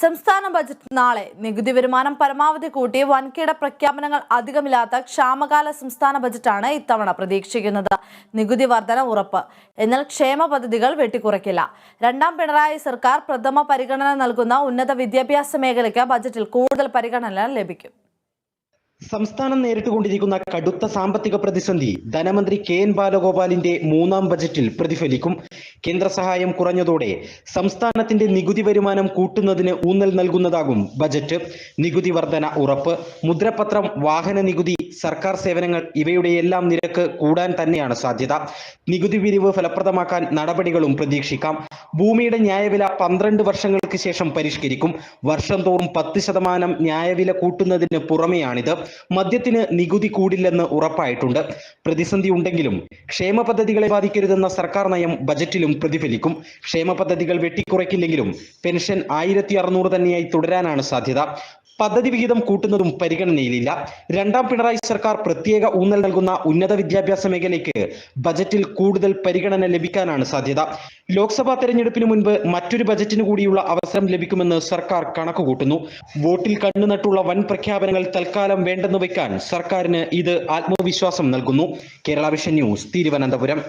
സംസ്ഥാന ബജറ്റ് നാളെ നികുതി വരുമാനം പരമാവധി കൂട്ടി വൻകിട പ്രഖ്യാപനങ്ങൾ അധികമില്ലാത്ത ക്ഷാമകാല സംസ്ഥാന ബജറ്റാണ് ഇത്തവണ പ്രതീക്ഷിക്കുന്നത്. നികുതി വർധന ഉറപ്പ്. എന്നാൽ ക്ഷേമ പദ്ധതികൾ വെട്ടിക്കുറയ്ക്കില്ല. രണ്ടാം പിണറായി സർക്കാർ പ്രഥമ പരിഗണന നൽകുന്ന ഉന്നത വിദ്യാഭ്യാസ മേഖലയ്ക്ക് ബജറ്റിൽ കൂടുതൽ പരിഗണന ലഭിക്കും. സംസ്ഥാനം നേരിട്ടുകൊണ്ടിരിക്കുന്ന കടുത്ത സാമ്പത്തിക പ്രതിസന്ധി ധനമന്ത്രി കെ എൻ ബാലഗോപാലിന്റെ മൂന്നാം ബജറ്റിൽ പ്രതിഫലിക്കും. കേന്ദ്ര സഹായം കുറഞ്ഞതോടെ സംസ്ഥാനത്തിന്റെ നികുതി വരുമാനം കൂട്ടുന്നതിന് ഊന്നൽ നൽകുന്നതാകും ബജറ്റ്. നികുതി വർധന ഉറപ്പ്. മുദ്രപത്രം വാഹന നികുതി സർക്കാർ സേവനങ്ങൾ ഇവയുടെയെല്ലാം നിരക്ക് കൂടാൻ തന്നെയാണ് സാധ്യത. നികുതി പിരിവ് ഫലപ്രദമാക്കാൻ നടപടികളും പ്രതീക്ഷിക്കാം. ഭൂമിയുടെ ന്യായവില പന്ത്രണ്ട് വർഷങ്ങൾക്ക് ശേഷം പരിഷ്കരിക്കും. വർഷം തോറും പത്ത് ശതമാനം ന്യായവില കൂട്ടുന്നതിന് പുറമെയാണിത്. മദ്യത്തിന് നികുതി കൂടില്ലെന്ന് ഉറപ്പായിട്ടുണ്ട്. പ്രതിസന്ധി ഉണ്ടെങ്കിലും ക്ഷേമ പദ്ധതികളെ ബാധിക്കരുതെന്ന സർക്കാർ നയം ബജറ്റിലും പ്രതിഫലിക്കും. ക്ഷേമ പദ്ധതികൾ വെട്ടിക്കുറയ്ക്കില്ലെങ്കിലും പെൻഷൻ ആയിരത്തി അറുന്നൂറ് തന്നെയായി തുടരാനാണ് സാധ്യത. പദ്ധതി വിഹിതം കൂട്ടുന്നതും പരിഗണനയിലില്ല. രണ്ടാം പിണറായി സർക്കാർ പ്രത്യേക ഊന്നൽ നൽകുന്ന ഉന്നത വിദ്യാഭ്യാസ മേഖലയ്ക്ക് ബജറ്റിൽ കൂടുതൽ പരിഗണന ലഭിക്കാനാണ് സാധ്യത. ലോക്സഭാ തെരഞ്ഞെടുപ്പിന് മുൻപ് മറ്റൊരു ബജറ്റിന് കൂടിയുള്ള അവസരം ലഭിക്കുമെന്ന് സർക്കാർ കണക്കുകൂട്ടുന്നു. വോട്ടിൽ കണ്ണുനട്ടുള്ള വൻ പ്രഖ്യാപനങ്ങൾ തൽക്കാലം വേണ്ടെന്ന് വയ്ക്കാൻ സർക്കാരിന് ഇത് ആത്മവിശ്വാസം നൽകുന്നു. Kerala vision news Thiruvananthapuram.